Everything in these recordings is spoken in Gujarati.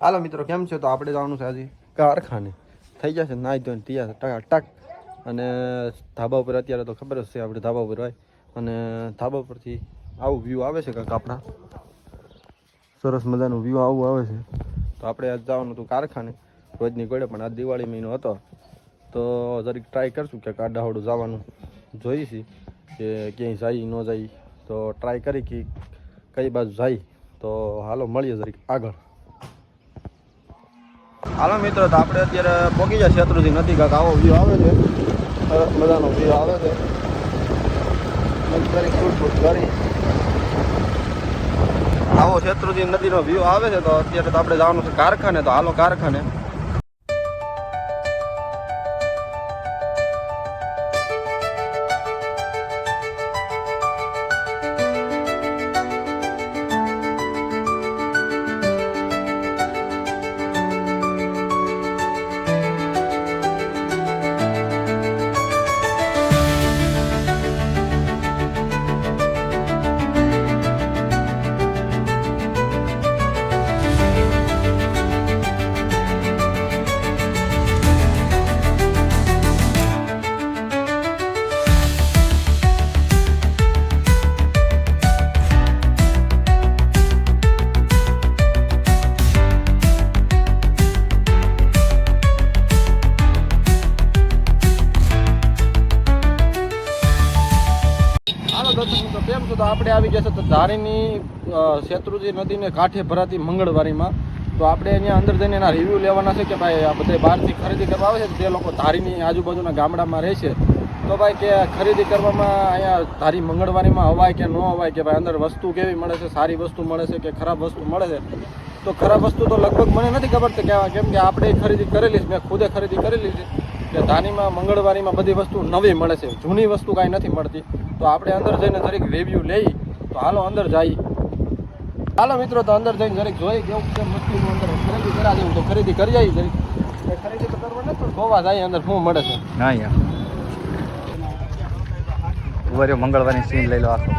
હાલો મિત્રો, કેમ છે? તો આપણે જવાનું છે આજે કારખાને. થઈ જશે, નાઈ ધોઈને તૈયાર ટકા, ટક. અને ધાબા ઉપર અત્યારે તો ખબર જ છે, આપણે ધાબા ઉપર હોય. અને ધાબા પરથી આવું વ્યૂ આવે છે કાંક આપણા? સરસ મજાનું વ્યૂ આવું આવે છે. તો આપણે આજ જવાનું હતું કારખાને. રોજની ગોળે પણ આ દિવાળી મહિનો હતો. તો જરીક ટ્રાય કરશું કે કાડાહોડું જવાનું. જોઈશી કે ક્યાંય જાય, ન જાય. તો ટ્રાય કરી કે કઈ બાજુ જાય. તો હાલો, મળીએ જરીક આગળ. હાલો મિત્રો, તો આપણે અત્યારે પહોંચી ગયા શેત્રુજી નથી કાંક આવો વ્યૂ આવે છે. સરસ મજાનો વ્યૂ આવે છે. જરીક ફૂટ ફૂટ કરી. આવો શેત્રુજી નદીનો વ્યૂ આવે છે, તો અત્યારે તો આપણે જવાનું છે કારખાને, તો હાલો કારખાને. તો આપણે આવી છે તો ધારીની શેત્રુજી નદીને કાંઠે ભરાતી મંગળવારીમાં. તો આપણે અહીંયા અંદર જઈને એના રિવ્યૂ લેવાના છે કે ભાઈ આ બધે બહારથી ખરીદી કરવા આવે છે તે લોકો ધારીની આજુબાજુના ગામડામાં રહે છે. તો ભાઈ કે ખરીદી કરવામાં અહીંયા ધારી મંગળવારીમાં હવાય કે ન હવાય કે ભાઈ અંદર વસ્તુ કેવી મળે છે, સારી વસ્તુ મળે છે કે ખરાબ વસ્તુ મળે છે? તો ખરાબ વસ્તુ તો લગભગ મને નથી ખબર કે કેમ કે આપણે ખરીદી કરેલી છે મેં ખુદે ખરીદી કરેલી છે. કે ધાનીમાં મંગળવારીમાં બધી વસ્તુ નવી મળે છે. જૂની વસ્તુ કાંઈ નથી મળતી. તો આપણે અંદર જઈને જરીક રિવ્યૂ લઈ તો હાલો અંદર જઈએ હાલો મિત્રો તો અંદર જઈને જરીક જોઈ કેવું છે મસ્તીનું અંદર. ખરીદી કરા દેવું તો ખરીદી કરી આવી જરીક. ખરીદી તો કરવા નથી પણ જોવા જાય અંદર શું મળે છે. ના યાર. વર્યો મંગળવારની સીન લઈ લો આખો.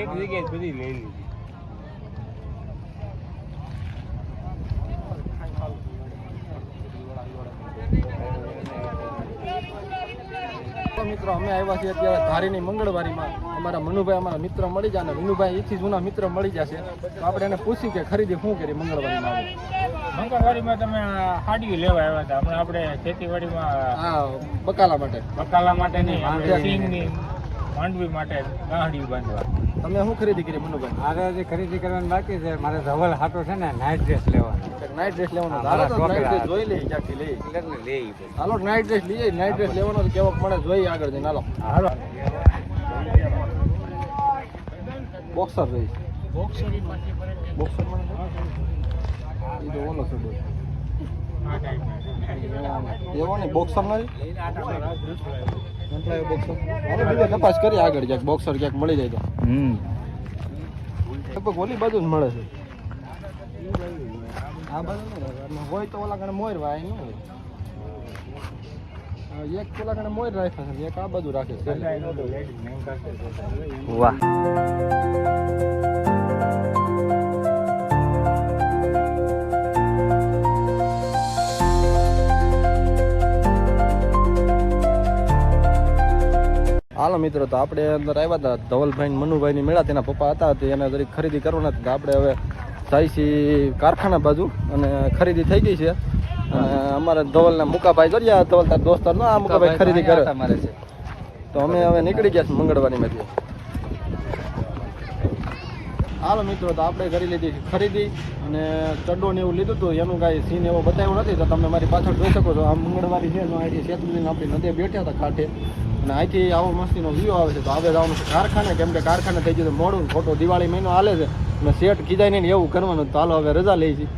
એક જગ્યાએ બધી લઈ લીધી. મિત્રો અમે આવ્યા છીએ અત્યારે ધારીની મંગળવારીમાં. અમારા મનુભાઈ અમારા મિત્ર મળી જાય અને વિનુભાઈ એથી જૂના મિત્ર મળી જશે તો આપણે એને પૂછી કે ખરીદી શું કરી મંગળવારીમાં આવી? મંગળવારીમાં તમે હાડીઓ લેવા આવ્યા હતા. હમણાં આપણે ખેતીવાડીમાં હા બકાલા માટે. બકાલા માટે નહીં માંડવી માટે ગાંહડી બાંધવા. તમે શું ખરીદી કરી મનુભાઈ મારે જે ખરીદી કરવાની બાકી છે. મારે ધવલ હાટો છે ને નાઇટ ડ્રેસ લેવાનો. નાઇટ ડ્રેસ લેવાનો. ધારો હાલો તો નાઇટ ડ્રેસ જોઈ લઈ ક્યાંકથી લઈ એટલે લઈ હાલો નાઇટ ડ્રેસ લઈએ. નાઇટ ડ્રેસ લેવાનો તો કેવો પડે જોઈ આગળ જઈને. હાલો. હાલો. બોક્સર રહીશ બોક્સર મળે એ તો ઓલો છે બોલ. એવો ને બોક્સર નથી તપાસ કરી આગળ ક્યાંક બોક્સર ક્યાંક મળી જાય તો. હમ. લગભગ ઓલી બાજુ જ મળે છે. આ બાજુ હોય તો ઓલા કણે મોર વાય ન હોય. એક પેલા કણે મોર રાખ્યા છે એક આ બાજુ રાખે છે. વાહ. હાલો મિત્રો તો આપણે અંદર આવ્યા હતા ધવલભાઈ મનુભાઈની મનુભાઈ ની મેળા. તેના પપ્પા હતા તે એને જરીક ખરીદી કરવાના હતા. તો આપણે હવે જાય છીએ કારખાના બાજુ અને ખરીદી થઈ ગઈ છે. અને અમારે ધવલના મુકાભાઈ જોડ્યા ધવલ તાર દોસ્તાર આ મુકાભાઈ ખરીદી કરે. છે. તો અમે હવે નીકળી ગયા છીએ મંગળવારની માંથી હાલો મિત્રો, તો આપણે કરી લીધી ખરીદી અને ચડ્ડો ને એવું લીધું હતું એનું કાંઈ સીન એવો બતાવ્યો નથી, તો તમે મારી પાછળ જોઈ શકો છો. આ મંગળવારી છે તો અહીંથી શેતુજીને આપણી નદીએ બેઠા હતા કાંઠે અને અહીંથી આવો મસ્તીનો વ્યૂ આવે છે. તો હવે જવાનું છે કારખાને. કેમ કે કારખાને થઈ ગયું મોડું. ખોટો દિવાળી મહિનો હાલે છે. અને શેઠ કીધાય નહીં એવું કરવાનું. તો હાલો હવે રજા લઈ છીએ